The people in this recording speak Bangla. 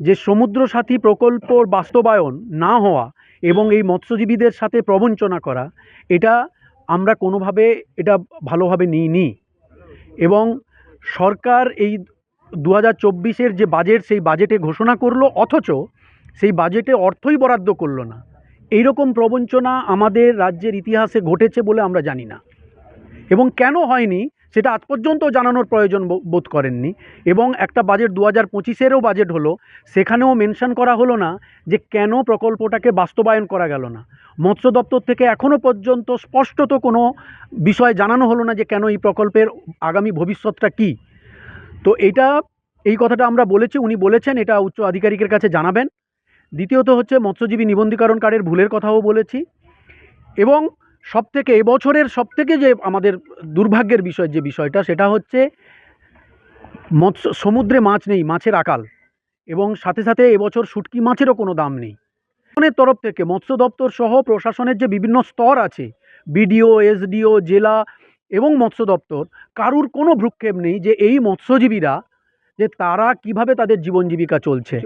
যে সমুদ্র সাথী প্রকল্পর বাস্তবায়ন না হওয়া এবং এই মৎস্যজীবীদের সাথে প্রবঞ্চনা করা, এটা আমরা কোনোভাবে এটা ভালোভাবে নিইনি। এবং সরকার এই দু হাজার চব্বিশের যে বাজেট, সেই বাজেটে ঘোষণা করল, অথচ সেই বাজেটে অর্থই বরাদ্দ করল না। এই রকম প্রবঞ্চনা আমাদের রাজ্যের ইতিহাসে ঘটেছে বলে আমরা জানি না। এবং কেন হয়নি? সেটা আজ পর্যন্ত জানানোর প্রয়োজন বোধ করেননি। এবং একটা বাজেট দু হাজার পঁচিশেরও বাজেট হলো, সেখানেও মেনশন করা হলো না যে কেন প্রকল্পটাকে বাস্তবায়ন করা গেল না। মৎস্য দপ্তর থেকে এখনও পর্যন্ত স্পষ্টত কোনো বিষয় জানানো হলো না যে কেন এই প্রকল্পের আগামী ভবিষ্যৎটা কী। তো এটা এই কথাটা আমরা বলেছি, উনি বলেছেন, এটা উচ্চ আধিকারিকের কাছে জানাবেন। দ্বিতীয়ত হচ্ছে মৎস্যজীবী নিবন্ধীকরণ কার্ডের ভুলের কথাও বলেছি। এবং সবথেকে এবছরের সবথেকে যে আমাদের দুর্ভাগ্যের বিষয়, যে বিষয়টা, সেটা হচ্ছে মৎস্য, সমুদ্রে মাছ নেই, মাছের আকাল। এবং সাথে সাথে এবছর শুটকি মাছেরও কোনো দাম নেই। প্রশাসনের তরফ থেকে মৎস্য দপ্তর সহ প্রশাসনের যে বিভিন্ন স্তর আছে, বিডিও, এসডিও, জেলা এবং মৎস্য দপ্তর, কারুর কোনো ভ্রুক্ষেপ নেই যে এই মৎস্যজীবীরা, যে তারা কীভাবে তাদের জীবন জীবিকা চলছে।